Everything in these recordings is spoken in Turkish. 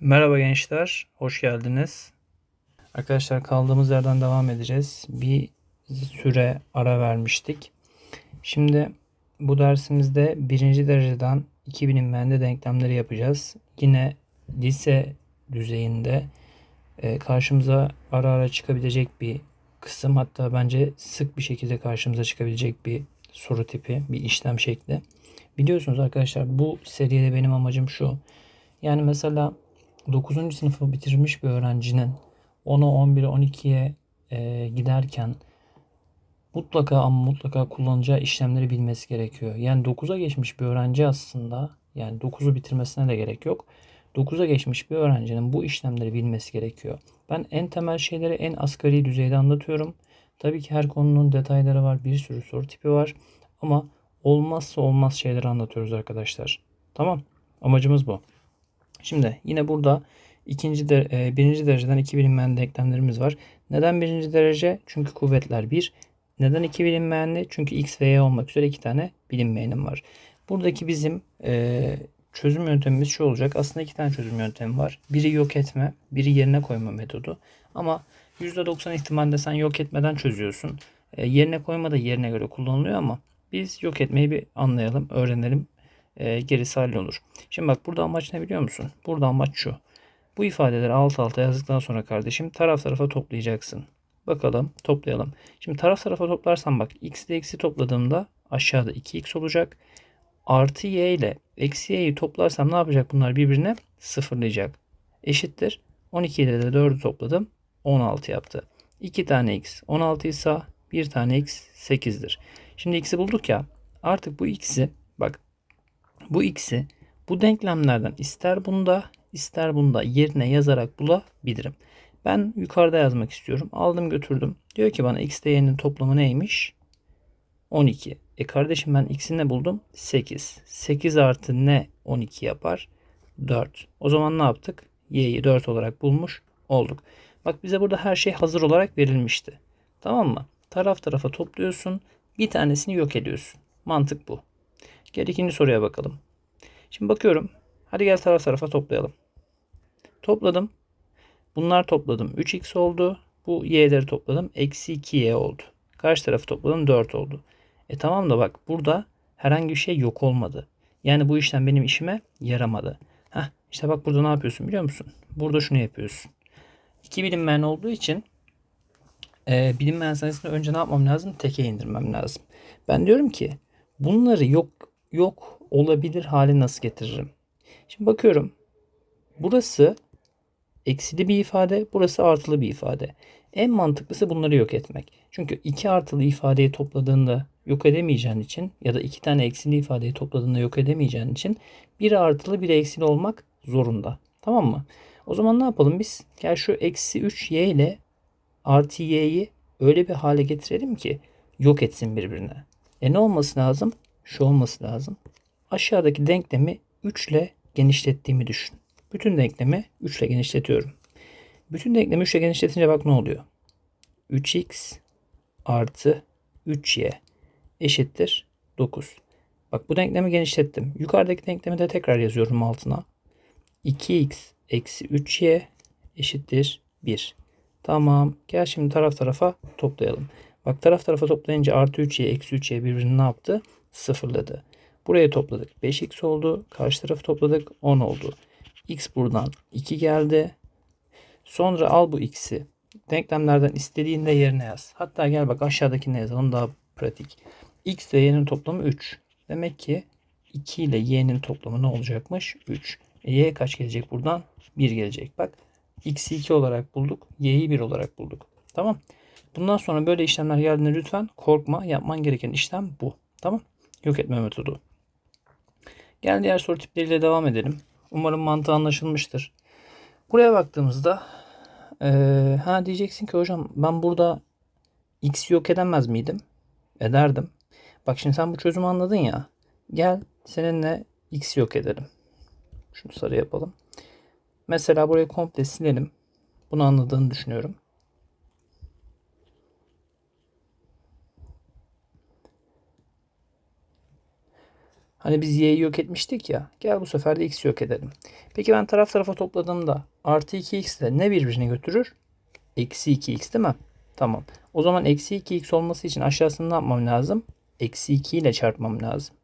Merhaba gençler, hoş geldiniz. Arkadaşlar kaldığımız yerden devam edeceğiz. Bir süre ara vermiştik. Şimdi bu dersimizde birinci dereceden 2 bilinmeyenli denklemleri yapacağız. Yine lise düzeyinde e, karşımıza ara ara çıkabilecek bir kısım hatta bence sık bir şekilde karşımıza çıkabilecek bir soru tipi, bir işlem şekli. Biliyorsunuz arkadaşlar bu seride benim amacım şu. Yani mesela 9. sınıfı bitirmiş bir öğrencinin 10'a 11'e 12'ye e, giderken mutlaka ama mutlaka kullanacağı işlemleri bilmesi gerekiyor. Yani 9'a geçmiş bir öğrenci aslında yani 9'u bitirmesine de gerek yok. 9'a geçmiş bir öğrencinin bu işlemleri bilmesi gerekiyor. Ben en temel şeyleri en asgari düzeyde anlatıyorum. Tabii ki her konunun detayları var, bir sürü soru tipi var ama olmazsa olmaz şeyleri anlatıyoruz arkadaşlar. Tamam? Amacımız bu. Şimdi yine burada ikinci de, e, birinci dereceden iki bilinmeyen denklemlerimiz var. Neden birinci derece? Çünkü kuvvetler bir. Neden iki bilinmeyenli? Çünkü x ve y olmak üzere iki tane bilinmeyenim var. Buradaki bizim e, çözüm yöntemimiz şu olacak. Aslında iki tane çözüm yöntemi var. Biri yok etme, biri yerine koyma metodu. Ama %90 ihtimalle sen yok etmeden çözüyorsun. E, yerine koyma da yerine göre kullanılıyor ama biz yok etmeyi bir anlayalım, öğrenelim. E, gerisi hallolur. Şimdi bak burada amaç ne biliyor musun? Burada amaç şu. Bu ifadeleri alt alta yazdıktan sonra kardeşim taraf tarafa toplayacaksın. Bakalım toplayalım. Şimdi taraf tarafa toplarsam bak x ile x'i topladığımda aşağıda 2x olacak. Artı y ile eksi y'yi toplarsam ne yapacak bunlar birbirine sıfırlayacak. Eşittir. 12 ile de 4'ü topladım. 16 yaptı. 2 tane x 16 ise 1 tane x 8'dir. Şimdi x'i bulduk ya. Artık bu x'i bu x'i bu denklemlerden ister bunda ister bunda yerine yazarak bulabilirim. Ben yukarıda yazmak istiyorum. Aldım götürdüm. Diyor ki bana x değerinin toplamı neymiş? 12. E kardeşim ben x'i ne buldum? 8. 8 artı ne 12 yapar? 4. O zaman ne yaptık? y'yi 4 olarak bulmuş olduk. Bak bize burada her şey hazır olarak verilmişti. Tamam mı? Taraf tarafa topluyorsun. Bir tanesini yok ediyorsun. Mantık bu. Gel ikinci soruya bakalım. Şimdi bakıyorum. Hadi gel taraf tarafa toplayalım. Topladım. Bunlar topladım. 3x oldu. Bu y'leri topladım. Eksi 2y oldu. Karşı tarafı topladım. 4 oldu. E tamam da bak burada herhangi bir şey yok olmadı. Yani bu işlem benim işime yaramadı. Heh, işte bak burada ne yapıyorsun biliyor musun? Burada şunu yapıyorsun. İki bilinmeyen olduğu için e, bilinmeyen sayısını önce ne yapmam lazım? Teke indirmem lazım. Ben diyorum ki bunları yok yok olabilir hale nasıl getiririm? Şimdi bakıyorum. Burası eksili bir ifade, burası artılı bir ifade. En mantıklısı bunları yok etmek. Çünkü iki artılı ifadeyi topladığında yok edemeyeceğin için ya da iki tane eksili ifadeyi topladığında yok edemeyeceğin için biri artılı biri eksili olmak zorunda. Tamam mı? O zaman ne yapalım biz? Gel şu eksi 3y ile artı y'yi öyle bir hale getirelim ki yok etsin birbirine. E ne olması lazım? Şu olması lazım. Aşağıdaki denklemi 3 ile genişlettiğimi düşün. Bütün denklemi 3 ile genişletiyorum. Bütün denklemi 3 ile genişletince bak ne oluyor? 3x artı 3y eşittir 9. Bak bu denklemi genişlettim. Yukarıdaki denklemi de tekrar yazıyorum altına. 2x eksi 3y eşittir 1. Tamam. Gel şimdi taraf tarafa toplayalım. Bak taraf tarafa toplayınca artı 3y eksi 3y birbirini ne yaptı? Sıfırladı. Buraya topladık. 5x oldu. Karşı tarafı topladık. 10 oldu. x buradan 2 geldi. Sonra al bu x'i. Denklemlerden istediğinde yerine yaz. Hatta gel bak aşağıdakine yazalım daha pratik. x ile y'nin toplamı 3. Demek ki 2 ile y'nin toplamı ne olacakmış? 3. E, y kaç gelecek buradan? 1 gelecek. Bak x'i 2 olarak bulduk. y'yi 1 olarak bulduk. Tamam. Bundan sonra böyle işlemler geldiğinde lütfen korkma. Yapman gereken işlem bu. Tamam. Yok etme metodu. Gel diğer soru tipleriyle devam edelim. Umarım mantığı anlaşılmıştır. Buraya baktığımızda ee, ha diyeceksin ki hocam ben burada x yok edemez miydim? Ederdim. Bak şimdi sen bu çözümü anladın ya. Gel seninle x yok edelim. Şunu sarı yapalım. Mesela burayı komple silelim. Bunu anladığını düşünüyorum. Hani biz y'yi yok etmiştik ya. Gel bu sefer de x'i yok edelim. Peki ben taraf tarafa topladığımda artı 2x ile ne birbirini götürür? Eksi 2x değil mi? Tamam. O zaman eksi 2x olması için aşağısını ne yapmam lazım? Eksi 2 ile çarpmam lazım.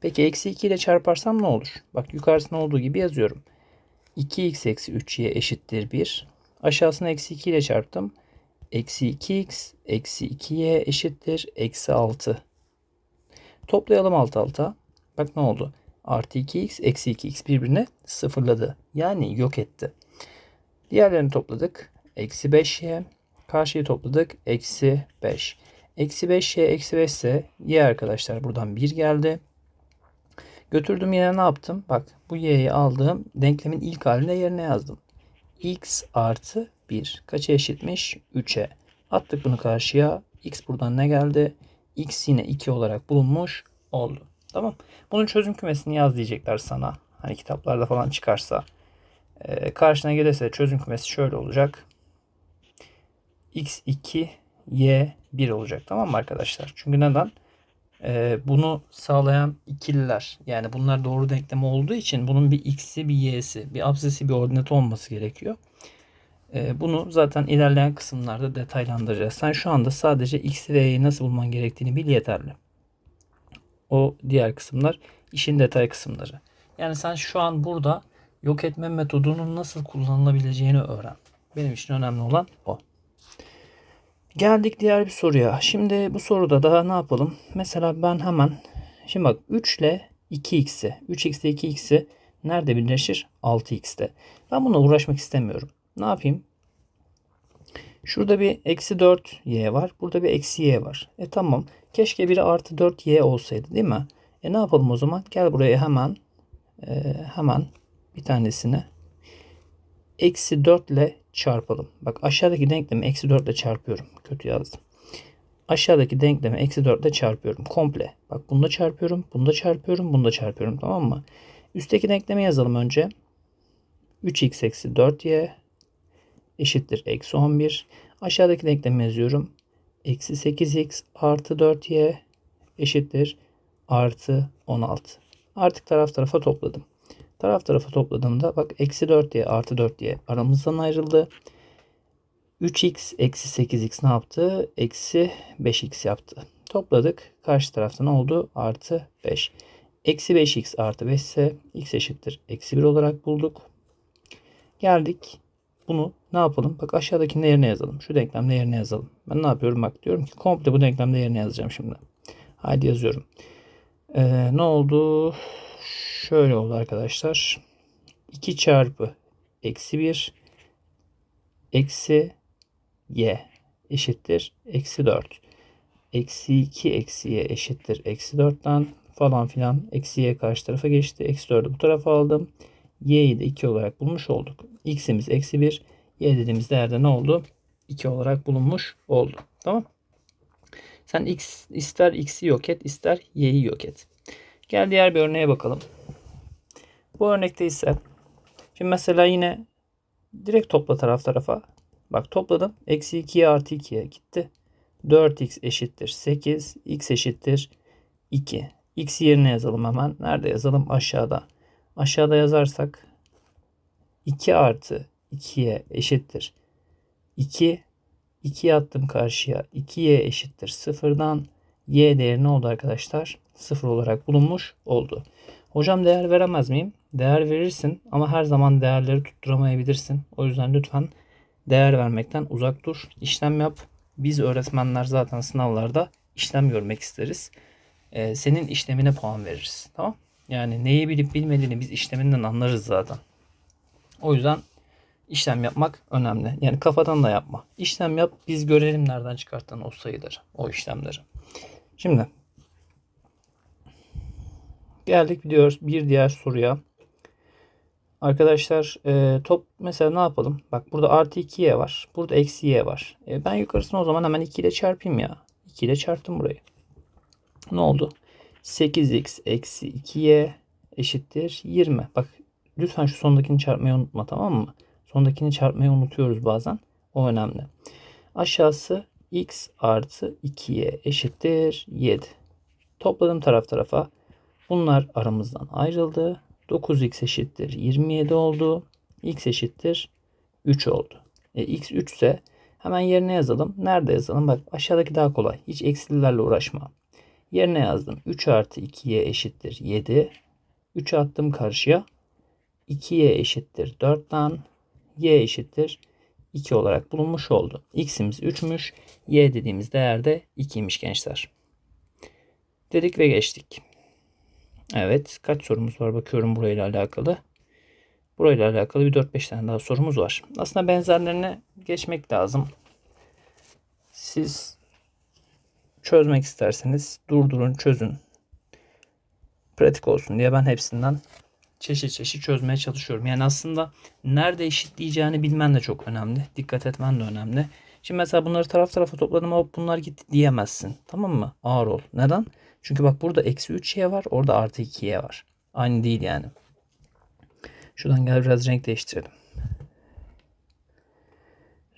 Peki eksi 2 ile çarparsam ne olur? Bak yukarısında olduğu gibi yazıyorum. 2x eksi 3y eşittir 1. Aşağısına eksi 2 ile çarptım. Eksi 2x eksi 2y eşittir eksi 6. Toplayalım alt alta. Bak ne oldu? Artı 2x eksi 2x birbirini sıfırladı. Yani yok etti. Diğerlerini topladık. Eksi 5y. Karşıyı topladık. Eksi 5. Eksi 5y eksi 5 ise y arkadaşlar buradan 1 geldi. Götürdüm yine ne yaptım? Bak bu y'yi aldığım denklemin ilk haline yerine yazdım. x artı 1 kaça eşitmiş? 3'e. Attık bunu karşıya. x buradan ne geldi? x yine 2 olarak bulunmuş oldu. Tamam. Bunun çözüm kümesini yaz diyecekler sana. Hani kitaplarda falan çıkarsa. Ee, karşına gelirse çözüm kümesi şöyle olacak. x2 y1 olacak. Tamam mı arkadaşlar? Çünkü neden? Ee, bunu sağlayan ikililer yani bunlar doğru denklemi olduğu için bunun bir x'i bir y'si bir absisi bir ordinatı olması gerekiyor. Ee, bunu zaten ilerleyen kısımlarda detaylandıracağız. Sen şu anda sadece x ve y'yi nasıl bulman gerektiğini bil yeterli. O diğer kısımlar işin detay kısımları. Yani sen şu an burada yok etme metodunun nasıl kullanılabileceğini öğren. Benim için önemli olan o. Geldik diğer bir soruya. Şimdi bu soruda daha ne yapalım? Mesela ben hemen şimdi bak 3 ile 2x'i 3x ile 2x'i nerede birleşir? 6x'te. Ben bununla uğraşmak istemiyorum. Ne yapayım? Şurada bir eksi 4y var. Burada bir eksi y var. E tamam. Keşke biri artı 4y olsaydı değil mi? E ne yapalım o zaman? Gel buraya hemen e, hemen bir tanesini eksi 4 ile çarpalım. Bak aşağıdaki denklemi eksi 4 ile çarpıyorum. Kötü yazdım. Aşağıdaki denklemi eksi 4 ile çarpıyorum. Komple. Bak bunu da çarpıyorum. Bunu da çarpıyorum. Bunu da çarpıyorum. Tamam mı? Üstteki denklemi yazalım önce. 3x eksi 4y eşittir eksi 11. Aşağıdaki denklemi yazıyorum. Eksi 8x artı 4y eşittir artı 16. Artık taraf tarafa topladım. Taraf tarafa topladığımda bak eksi 4 diye artı 4 diye aramızdan ayrıldı. 3x eksi 8x ne yaptı? Eksi 5x yaptı. Topladık. Karşı tarafta ne oldu? Artı 5. Eksi 5x artı 5 ise x eşittir. Eksi 1 olarak bulduk. Geldik. Bunu ne yapalım? Bak aşağıdakinin yerine yazalım. Şu denklemde yerine yazalım. Ben ne yapıyorum? Bak diyorum ki komple bu denklemde yerine yazacağım şimdi. Haydi yazıyorum. Ee, ne oldu? Şöyle oldu arkadaşlar. 2 çarpı eksi 1 eksi y eşittir eksi 4. Eksi 2 eksi y eşittir eksi 4'ten falan filan eksi y karşı tarafa geçti. Eksi 4'ü bu tarafa aldım. Y'yi de 2 olarak bulmuş olduk. x'imiz eksi 1. y dediğimiz değerde ne oldu? 2 olarak bulunmuş oldu. Tamam. Sen x ister x'i yok et ister y'yi yok et. Gel diğer bir örneğe bakalım. Bu örnekte ise şimdi mesela yine direkt topla taraf tarafa. Bak topladım. Eksi 2'ye artı 2'ye gitti. 4x eşittir 8. x eşittir 2. x yerine yazalım hemen. Nerede yazalım? Aşağıda. Aşağıda yazarsak 2 artı 2'ye eşittir 2. 2'yi attım karşıya. 2y eşittir 0'dan y değeri ne oldu arkadaşlar? 0 olarak bulunmuş oldu. Hocam değer veremez miyim? Değer verirsin ama her zaman değerleri tutturamayabilirsin. O yüzden lütfen değer vermekten uzak dur. İşlem yap. Biz öğretmenler zaten sınavlarda işlem görmek isteriz. Ee, senin işlemine puan veririz. Tamam? Yani neyi bilip bilmediğini biz işleminden anlarız zaten. O yüzden işlem yapmak önemli. Yani kafadan da yapma. İşlem yap biz görelim nereden çıkarttığın o sayıları, o işlemleri. Şimdi geldik diyoruz bir diğer soruya. Arkadaşlar e, top mesela ne yapalım? Bak burada artı 2y var. Burada eksi y var. E, ben yukarısını o zaman hemen 2 ile çarpayım ya. 2 ile çarptım burayı. Ne oldu? 8x eksi 2y eşittir 20. Bak lütfen şu sondakini çarpmayı unutma tamam mı? Sondakini çarpmayı unutuyoruz bazen. O önemli. Aşağısı x artı 2y eşittir 7. Topladım taraf tarafa. Bunlar aramızdan ayrıldı. 9x eşittir 27 oldu. x eşittir 3 oldu. E, x 3 ise hemen yerine yazalım. Nerede yazalım? Bak aşağıdaki daha kolay. Hiç eksililerle uğraşma. Yerine yazdım. 3 artı 2y eşittir 7. 3 attım karşıya. 2y eşittir 4'ten y eşittir 2 olarak bulunmuş oldu. x'imiz 3'müş. y dediğimiz değer de 2'ymiş gençler. Dedik ve geçtik. Evet kaç sorumuz var bakıyorum burayla alakalı. Burayla alakalı bir 4-5 tane daha sorumuz var. Aslında benzerlerine geçmek lazım. Siz çözmek isterseniz durdurun çözün. Pratik olsun diye ben hepsinden çeşit çeşit çözmeye çalışıyorum. Yani aslında nerede eşitleyeceğini bilmen de çok önemli. Dikkat etmen de önemli. Şimdi mesela bunları taraf tarafa topladım ama bunlar gitti diyemezsin. Tamam mı? Ağır ol. Neden? Çünkü bak burada eksi 3y var. Orada artı 2y var. Aynı değil yani. Şuradan gel biraz renk değiştirelim.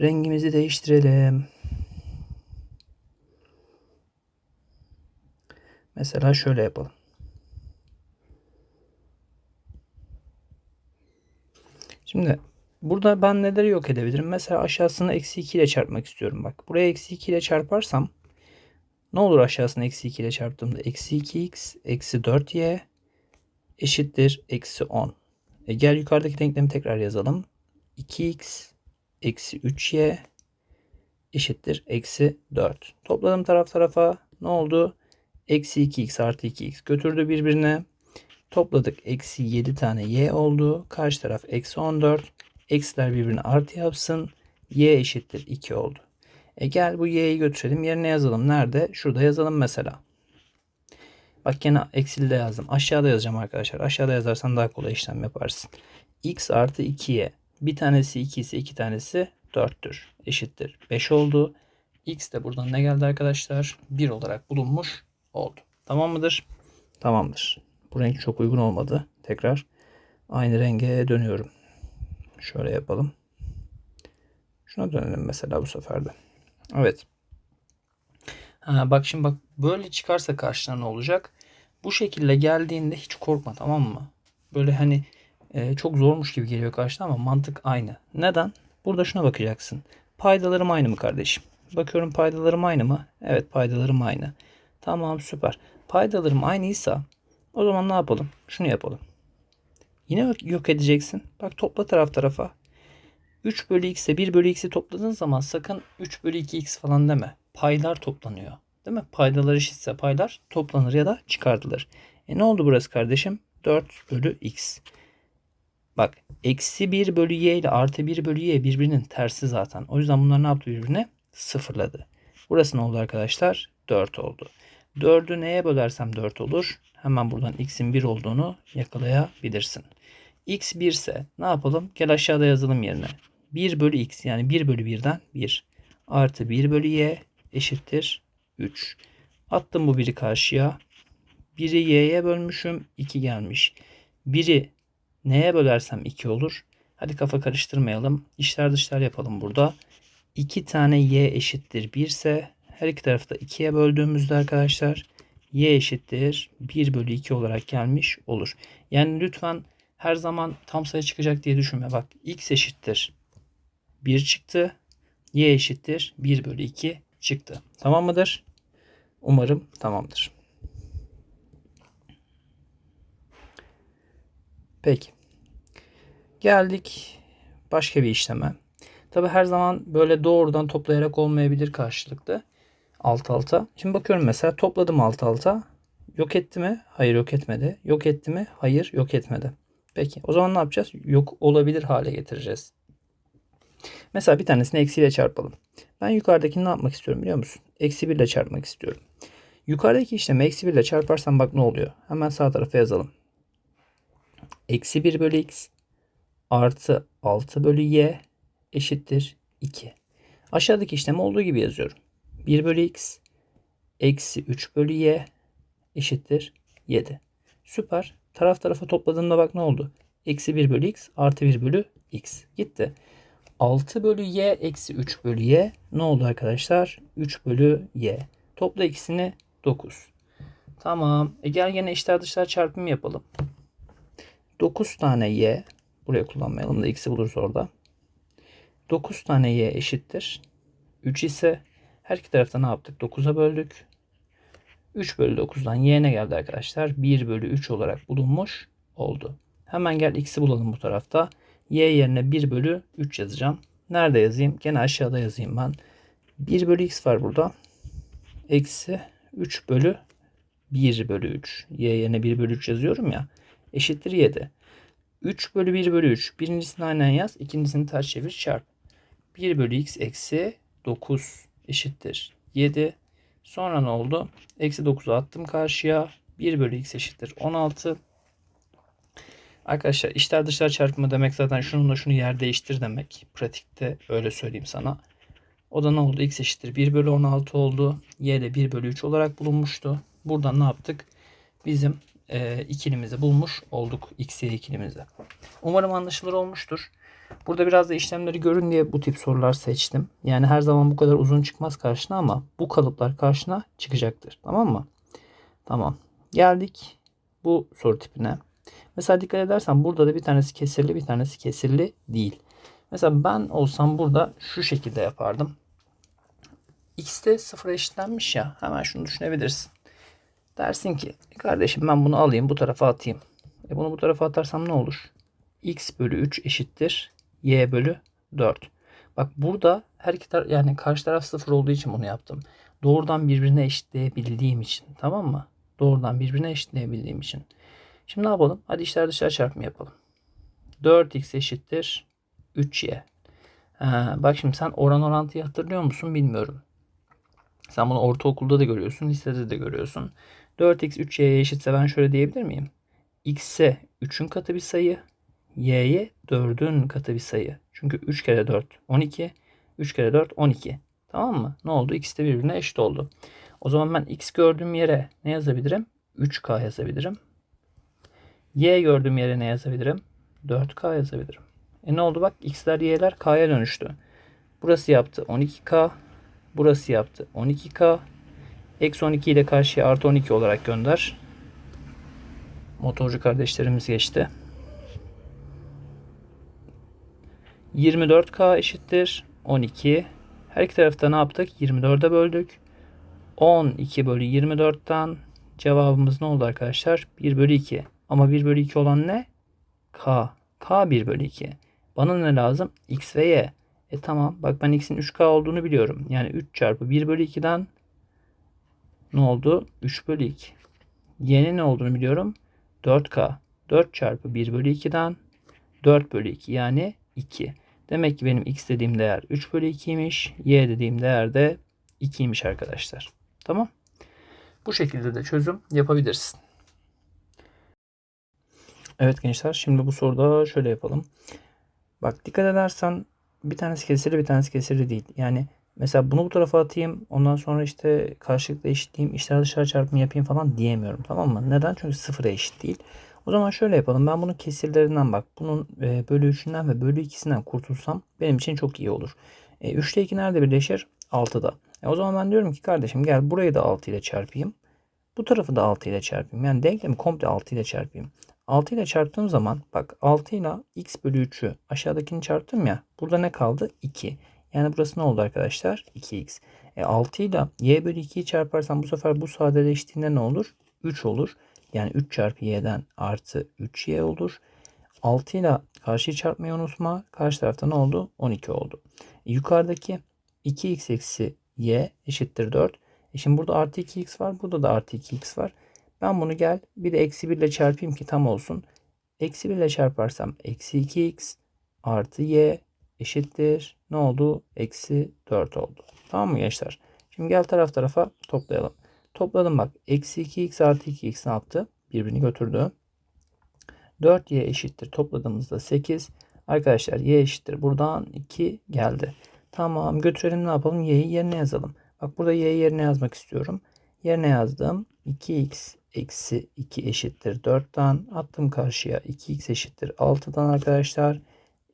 Rengimizi değiştirelim. Mesela şöyle yapalım. Şimdi burada ben neleri yok edebilirim? Mesela aşağısını eksi 2 ile çarpmak istiyorum. Bak buraya eksi 2 ile çarparsam ne olur aşağısını eksi 2 ile çarptığımda? Eksi 2x eksi 4y eşittir eksi 10. E gel yukarıdaki denklemi tekrar yazalım. 2x eksi 3y eşittir eksi 4. Topladım taraf tarafa ne oldu? Eksi 2x artı 2x götürdü birbirine. Topladık. Eksi 7 tane y oldu. Karşı taraf eksi 14. Eksiler birbirine artı yapsın. y eşittir 2 oldu. E gel bu y'yi götürelim. Yerine yazalım. Nerede? Şurada yazalım mesela. Bak gene eksili de yazdım. Aşağıda yazacağım arkadaşlar. Aşağıda yazarsan daha kolay işlem yaparsın. x artı 2y. Bir tanesi 2 ise iki tanesi 4'tür. Eşittir. 5 oldu. x de buradan ne geldi arkadaşlar? 1 olarak bulunmuş oldu. Tamam mıdır? Tamamdır. Bu renk çok uygun olmadı. Tekrar aynı renge dönüyorum. Şöyle yapalım. Şuna dönelim mesela bu sefer de. Evet. Ha, bak şimdi bak böyle çıkarsa karşına ne olacak? Bu şekilde geldiğinde hiç korkma tamam mı? Böyle hani e, çok zormuş gibi geliyor karşına ama mantık aynı. Neden? Burada şuna bakacaksın. Paydalarım aynı mı kardeşim? Bakıyorum paydalarım aynı mı? Evet paydalarım aynı. Tamam süper. Paydalarım aynıysa o zaman ne yapalım? Şunu yapalım. Yine yok edeceksin. Bak topla taraf tarafa. 3 bölü x ile 1 bölü x'i topladığın zaman sakın 3 bölü 2x falan deme. Paylar toplanıyor. Değil mi? Paydalar eşitse paylar toplanır ya da çıkartılır. E ne oldu burası kardeşim? 4 bölü x. Bak eksi 1 bölü y ile artı 1 bölü y birbirinin tersi zaten. O yüzden bunlar ne yaptı birbirine? Sıfırladı. Burası ne oldu arkadaşlar? 4 oldu. 4'ü neye bölersem 4 olur? Hemen buradan x'in 1 olduğunu yakalayabilirsin. x 1 ise ne yapalım? Gel aşağıda yazalım yerine. 1 bölü x yani 1 bölü 1'den 1 artı 1 bölü y eşittir 3. Attım bu biri karşıya. 1'i y'ye bölmüşüm 2 gelmiş. 1'i neye bölersem 2 olur. Hadi kafa karıştırmayalım. İşler dışlar yapalım burada. 2 tane y eşittir 1 ise her iki tarafı da 2'ye böldüğümüzde arkadaşlar y eşittir 1 bölü 2 olarak gelmiş olur. Yani lütfen her zaman tam sayı çıkacak diye düşünme. Bak x eşittir 1 çıktı. y eşittir 1 bölü 2 çıktı. Tamam mıdır? Umarım tamamdır. Peki. Geldik başka bir işleme. Tabi her zaman böyle doğrudan toplayarak olmayabilir karşılıklı. Alt alta. Şimdi bakıyorum mesela topladım alt alta. Yok etti mi? Hayır yok etmedi. Yok etti mi? Hayır yok etmedi. Peki o zaman ne yapacağız? Yok olabilir hale getireceğiz. Mesela bir tanesini eksiyle çarpalım. Ben yukarıdakini ne yapmak istiyorum biliyor musun? Eksi 1 ile çarpmak istiyorum. Yukarıdaki işlemi eksi 1 ile çarparsam bak ne oluyor? Hemen sağ tarafa yazalım. Eksi 1 bölü x artı 6 bölü y eşittir 2. Aşağıdaki işlem olduğu gibi yazıyorum. 1 bölü x eksi 3 bölü y eşittir 7. Süper. Taraf tarafa topladığımda bak ne oldu? Eksi 1 bölü x artı 1 bölü x. Gitti. 6 bölü y eksi 3 bölü y ne oldu arkadaşlar? 3 bölü y. Topla ikisini 9. Tamam. E gel gene içler dışlar çarpımı yapalım. 9 tane y. Buraya kullanmayalım da x'i buluruz orada. 9 tane y eşittir. 3 ise her iki tarafta ne yaptık? 9'a böldük. 3 bölü 9'dan y ne geldi arkadaşlar? 1 bölü 3 olarak bulunmuş oldu. Hemen gel x'i bulalım bu tarafta. y yerine 1 bölü 3 yazacağım. Nerede yazayım? Gene aşağıda yazayım ben. 1 bölü x var burada. Eksi 3 bölü 1 bölü 3. Y yerine 1 bölü 3 yazıyorum ya. Eşittir 7. 3 bölü 1 bölü 3. Birincisini aynen yaz. ikincisini ters çevir çarp. 1 bölü x eksi 9 eşittir 7. Sonra ne oldu? Eksi 9'u attım karşıya. 1 bölü x eşittir 16. Arkadaşlar içler dışlar çarpımı demek zaten şununla şunu yer değiştir demek. Pratikte öyle söyleyeyim sana. O da ne oldu? X eşittir 1 bölü 16 oldu. Y de 1 bölü 3 olarak bulunmuştu. Buradan ne yaptık? Bizim e, ikilimizi bulmuş olduk. X, Y ikilimizi. Umarım anlaşılır olmuştur. Burada biraz da işlemleri görün diye bu tip sorular seçtim. Yani her zaman bu kadar uzun çıkmaz karşına ama bu kalıplar karşına çıkacaktır. Tamam mı? Tamam. Geldik bu soru tipine. Mesela dikkat edersen burada da bir tanesi kesirli bir tanesi kesirli değil. Mesela ben olsam burada şu şekilde yapardım. X de sıfıra eşitlenmiş ya. Hemen şunu düşünebilirsin. Dersin ki kardeşim ben bunu alayım bu tarafa atayım. E bunu bu tarafa atarsam ne olur? X bölü 3 eşittir. Y bölü 4. Bak burada her iki taraf yani karşı taraf sıfır olduğu için bunu yaptım. Doğrudan birbirine eşitleyebildiğim için. Tamam mı? Doğrudan birbirine eşitleyebildiğim için. Şimdi ne yapalım? Hadi içler dışlar çarpımı yapalım. 4x eşittir 3y. Ha, bak şimdi sen oran orantıyı hatırlıyor musun bilmiyorum. Sen bunu ortaokulda da görüyorsun, lisede de görüyorsun. 4x 3y'ye eşitse ben şöyle diyebilir miyim? x'e 3'ün katı bir sayı, y'ye 4'ün katı bir sayı. Çünkü 3 kere 4 12, 3 kere 4 12. Tamam mı? Ne oldu? İkisi de birbirine eşit oldu. O zaman ben x gördüğüm yere ne yazabilirim? 3k yazabilirim. Y gördüğüm yere ne yazabilirim? 4K yazabilirim. E ne oldu bak x'ler y'ler k'ya dönüştü. Burası yaptı 12K. Burası yaptı 12K. Eksi 12 ile karşıya artı 12 olarak gönder. Motorcu kardeşlerimiz geçti. 24K eşittir 12. Her iki tarafta ne yaptık? 24'e böldük. 12 bölü 24'ten cevabımız ne oldu arkadaşlar? 1 bölü 2. Ama 1 bölü 2 olan ne? K. K 1 bölü 2. Bana ne lazım? X ve Y. E tamam. Bak ben X'in 3K olduğunu biliyorum. Yani 3 çarpı 1 bölü 2'den ne oldu? 3 bölü 2. Y'nin ne olduğunu biliyorum. 4K. 4 çarpı 1 bölü 2'den 4 bölü 2 yani 2. Demek ki benim X dediğim değer 3 bölü 2'ymiş. Y dediğim değer de 2'ymiş arkadaşlar. Tamam. Bu şekilde de çözüm yapabilirsin. Evet gençler şimdi bu soruda şöyle yapalım. Bak dikkat edersen bir tanesi kesirli bir tanesi kesirli değil. Yani mesela bunu bu tarafa atayım ondan sonra işte karşılıklı eşitleyeyim işler dışarı çarpımı yapayım falan diyemiyorum tamam mı? Neden? Çünkü sıfıra eşit değil. O zaman şöyle yapalım. Ben bunun kesirlerinden bak. Bunun e, bölü 3'ünden ve bölü 2'sinden kurtulsam benim için çok iyi olur. E, 3 ile 2 nerede birleşir? 6'da. E, o zaman ben diyorum ki kardeşim gel burayı da 6 ile çarpayım. Bu tarafı da 6 ile çarpayım. Yani denklemi komple 6 ile çarpayım. 6 ile çarptığım zaman bak 6 ile x bölü 3'ü aşağıdakini çarptım ya. Burada ne kaldı? 2. Yani burası ne oldu arkadaşlar? 2x. E 6 ile y bölü 2'yi çarparsam bu sefer bu sadeleştiğinde ne olur? 3 olur. Yani 3 çarpı y'den artı 3y olur. 6 ile karşıyı çarpmayı unutma. Karşı tarafta ne oldu? 12 oldu. E yukarıdaki 2x eksi y eşittir 4. E şimdi burada artı 2x var. Burada da artı 2x var. Ben bunu gel bir de eksi 1 ile çarpayım ki tam olsun. Eksi 1 ile çarparsam eksi 2x artı y eşittir. Ne oldu? Eksi 4 oldu. Tamam mı gençler? Şimdi gel taraf tarafa toplayalım. Topladım bak. Eksi 2x artı 2x ne yaptı? Birbirini götürdü. 4y eşittir. Topladığımızda 8. Arkadaşlar y eşittir. Buradan 2 geldi. Tamam götürelim ne yapalım? y'yi yerine yazalım. Bak burada y'yi yerine yazmak istiyorum. Yerine yazdım. 2x eksi 2 eşittir 4'ten attım karşıya 2x eşittir 6'dan arkadaşlar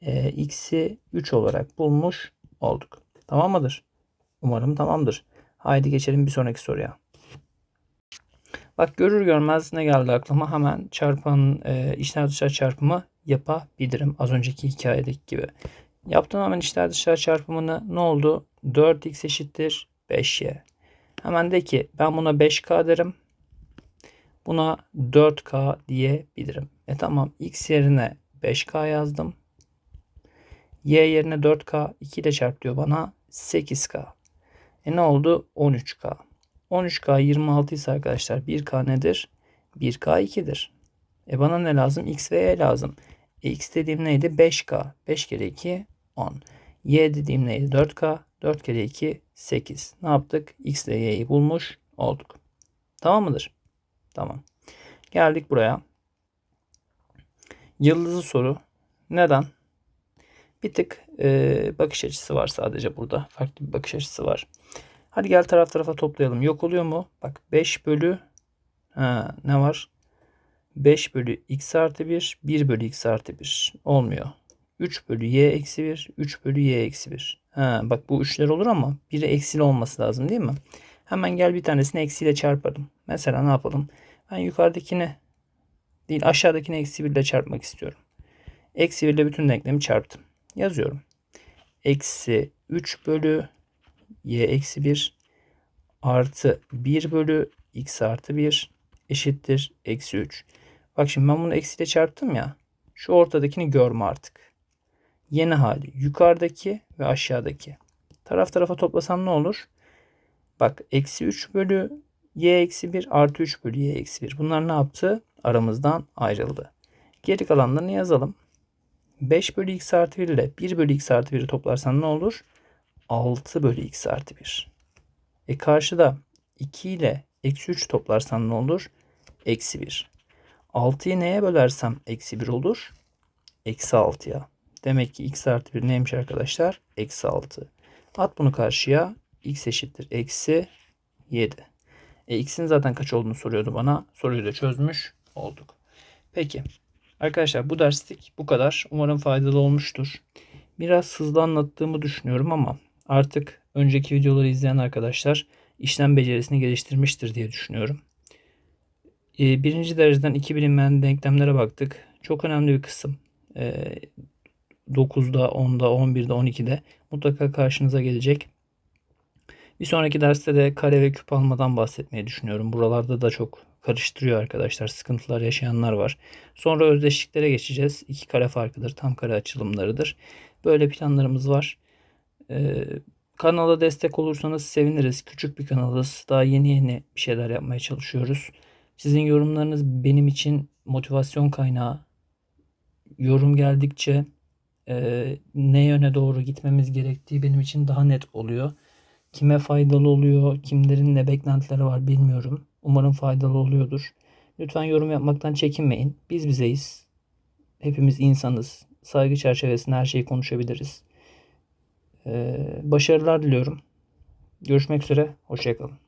e, x'i 3 olarak bulmuş olduk. Tamam mıdır? Umarım tamamdır. Haydi geçelim bir sonraki soruya. Bak görür görmez ne geldi aklıma hemen çarpan e, içler dışlar çarpımı yapabilirim. Az önceki hikayedeki gibi. Yaptım hemen içler dışlar çarpımını ne oldu? 4x eşittir 5y. Hemen de ki ben buna 5k derim. Buna 4k diyebilirim. E tamam x yerine 5k yazdım. Y yerine 4k 2 ile çarp diyor bana 8k. E ne oldu? 13k. 13k 26 ise arkadaşlar 1k nedir? 1k 2'dir. E bana ne lazım? X ve Y lazım. E X dediğim neydi? 5k. 5 kere 2 10. Y dediğim neydi? 4k. 4 kere 2 8. Ne yaptık? X ile Y'yi bulmuş olduk. Tamam mıdır? Tamam. Geldik buraya. Yıldızlı soru. Neden? Bir tık e, bakış açısı var sadece burada. Farklı bir bakış açısı var. Hadi gel taraf tarafa toplayalım. Yok oluyor mu? Bak 5 bölü ha, ne var? 5 bölü x artı 1, 1 bölü x artı 1. Olmuyor. 3 bölü y eksi 1, 3 bölü y eksi 1. Ha, bak bu üçler olur ama biri eksili olması lazım değil mi? Hemen gel bir tanesini eksiyle çarparım. Mesela ne yapalım? Ben yukarıdakini değil aşağıdakini eksi 1 ile çarpmak istiyorum. Eksi 1 ile bütün denklemi çarptım. Yazıyorum. Eksi 3 bölü y eksi 1 artı 1 bölü x artı 1 eşittir eksi 3. Bak şimdi ben bunu eksiyle çarptım ya. Şu ortadakini görme artık. Yeni hali yukarıdaki ve aşağıdaki. Taraf tarafa toplasam ne olur? Bak eksi 3 bölü y eksi 1 artı 3 bölü y eksi 1. Bunlar ne yaptı? Aramızdan ayrıldı. Geri kalanlarını yazalım. 5 bölü x artı 1 ile 1 bölü x artı 1'i toplarsan ne olur? 6 bölü x artı 1. E karşıda 2 ile eksi 3 toplarsan ne olur? Eksi 1. 6'yı neye bölersem eksi 1 olur? Eksi 6'ya. Demek ki x artı 1 neymiş arkadaşlar? Eksi 6. At bunu karşıya. x eşittir. Eksi 7. E, x'in zaten kaç olduğunu soruyordu bana. Soruyu da çözmüş olduk. Peki. Arkadaşlar bu derslik bu kadar. Umarım faydalı olmuştur. Biraz hızlı anlattığımı düşünüyorum ama artık önceki videoları izleyen arkadaşlar işlem becerisini geliştirmiştir diye düşünüyorum. Ee, birinci dereceden iki bilinmeyen denklemlere baktık. Çok önemli bir kısım. Ee, 9'da, 10'da, 11'de, 12'de mutlaka karşınıza gelecek. Bir sonraki derste de kare ve küp almadan bahsetmeyi düşünüyorum. Buralarda da çok karıştırıyor arkadaşlar. Sıkıntılar yaşayanlar var. Sonra özdeşliklere geçeceğiz. İki kare farkıdır. Tam kare açılımlarıdır. Böyle planlarımız var. Ee, kanala destek olursanız seviniriz. Küçük bir kanalız. Daha yeni yeni bir şeyler yapmaya çalışıyoruz. Sizin yorumlarınız benim için motivasyon kaynağı. Yorum geldikçe e, ne yöne doğru gitmemiz gerektiği benim için daha net oluyor. Kime faydalı oluyor, kimlerin ne beklentileri var bilmiyorum. Umarım faydalı oluyordur. Lütfen yorum yapmaktan çekinmeyin. Biz bizeyiz. Hepimiz insanız. Saygı çerçevesinde her şeyi konuşabiliriz. Ee, başarılar diliyorum. Görüşmek üzere. Hoşçakalın.